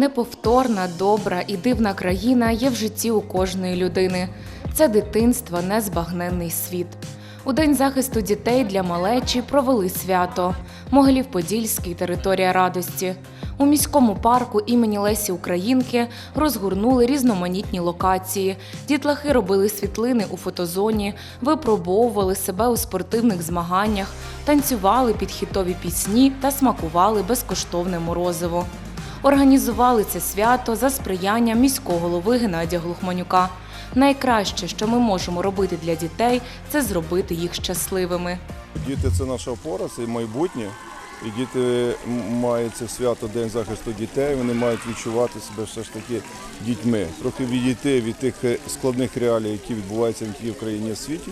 Неповторна, добра і дивна країна є в житті у кожної людини. Це дитинство, незбагненний світ. У День захисту дітей для малечі провели свято. Могилів-Подільський територія радості. У міському парку імені Лесі Українки розгорнули різноманітні локації. Дітлахи робили світлини у фотозоні, випробовували себе у спортивних змаганнях, танцювали під хітові пісні та смакували безкоштовне морозиво. Організували це свято за сприяння міського голови Геннадія Глухманюка. Найкраще, що ми можемо робити для дітей, це зробити їх щасливими. Діти це наша опора, це майбутнє. І діти мають це свято День захисту дітей. Вони мають відчувати себе все ж таки дітьми, трохи відійти від тих е, складних реалій, які відбуваються в країні а в світі,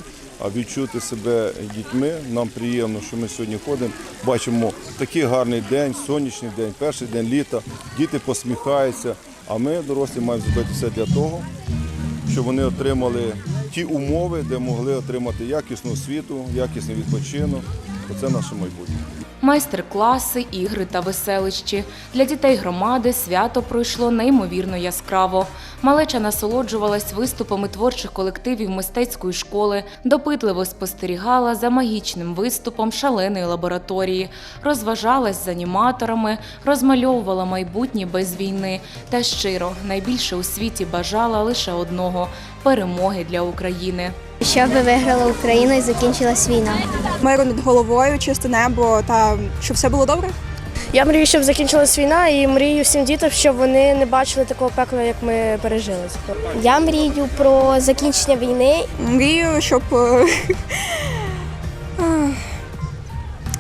відчути себе дітьми. Нам приємно, що ми сьогодні ходимо. Бачимо такий гарний день, сонячний день, перший день літа. Діти посміхаються. А ми, дорослі, маємо зробити все для того, щоб вони отримали ті умови, де могли отримати якісну освіту, якісний відпочинок. Оце наше майбутнє. Майстер-класи, ігри та веселищі. Для дітей громади свято пройшло неймовірно яскраво. Малеча насолоджувалась виступами творчих колективів мистецької школи, допитливо спостерігала за магічним виступом шаленої лабораторії, розважалась з аніматорами, розмальовувала майбутнє без війни та щиро найбільше у світі бажала лише одного перемоги для України. Щоб виграла Україна і закінчилась війна. миру над головою, чисте небо та щоб все було добре. Я мрію, щоб закінчилась війна, і мрію всім дітям, щоб вони не бачили такого пекла, як ми пережили. Я мрію про закінчення війни. Мрію, щоб, е,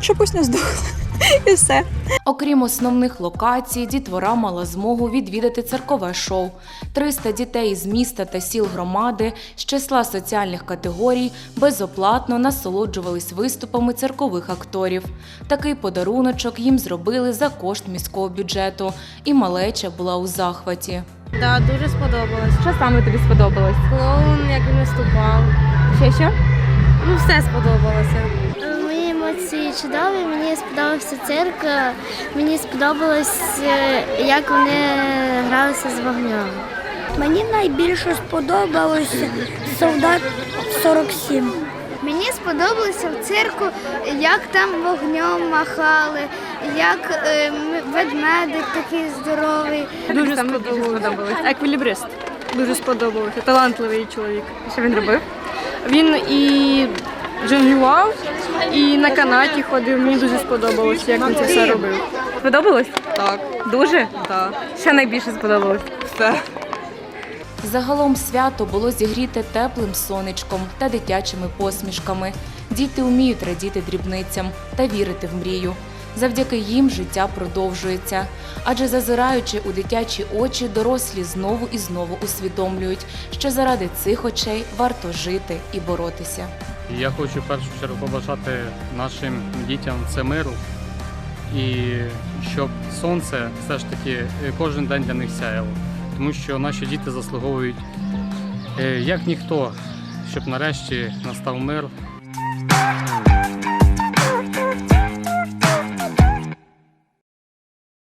щоб ось не здохли. І все. Окрім основних локацій, дітвора мала змогу відвідати церкове шоу. 300 дітей з міста та сіл громади з числа соціальних категорій безоплатно насолоджувались виступами церкових акторів. Такий подаруночок їм зробили за кошт міського бюджету, і малеча була у захваті. Да, дуже сподобалось. Що саме тобі сподобалось? Клоун, як він виступав. Ще що? Ну, все сподобалося. Мої чудові. Мені сподобався цирк. Мені сподобалось, е, як вони гралися з вогнем. Мені найбільше сподобалося солдат 47. Мені сподобалося в цирку, як там вогнем махали, як е, ведмедик такий здоровий. Дуже сподобалось. Еквілібрист. Дуже сподобався. Талантливий чоловік. Що він робив? Він і джонглював, і на канаті ходив. Мені дуже сподобалось, як він це все робив. Сподобалось? Так. Дуже? Так. Що найбільше сподобалось? Все. Загалом свято було зігріте теплим сонечком та дитячими посмішками. Діти вміють радіти дрібницям та вірити в мрію. Завдяки їм життя продовжується. Адже зазираючи у дитячі очі, дорослі знову і знову усвідомлюють, що заради цих очей варто жити і боротися. Я хочу в першу чергу побажати нашим дітям це миру і щоб сонце все ж таки е, кожен день для них сяяло. Тому що наші діти заслуговують е, як ніхто, щоб нарешті настав мир.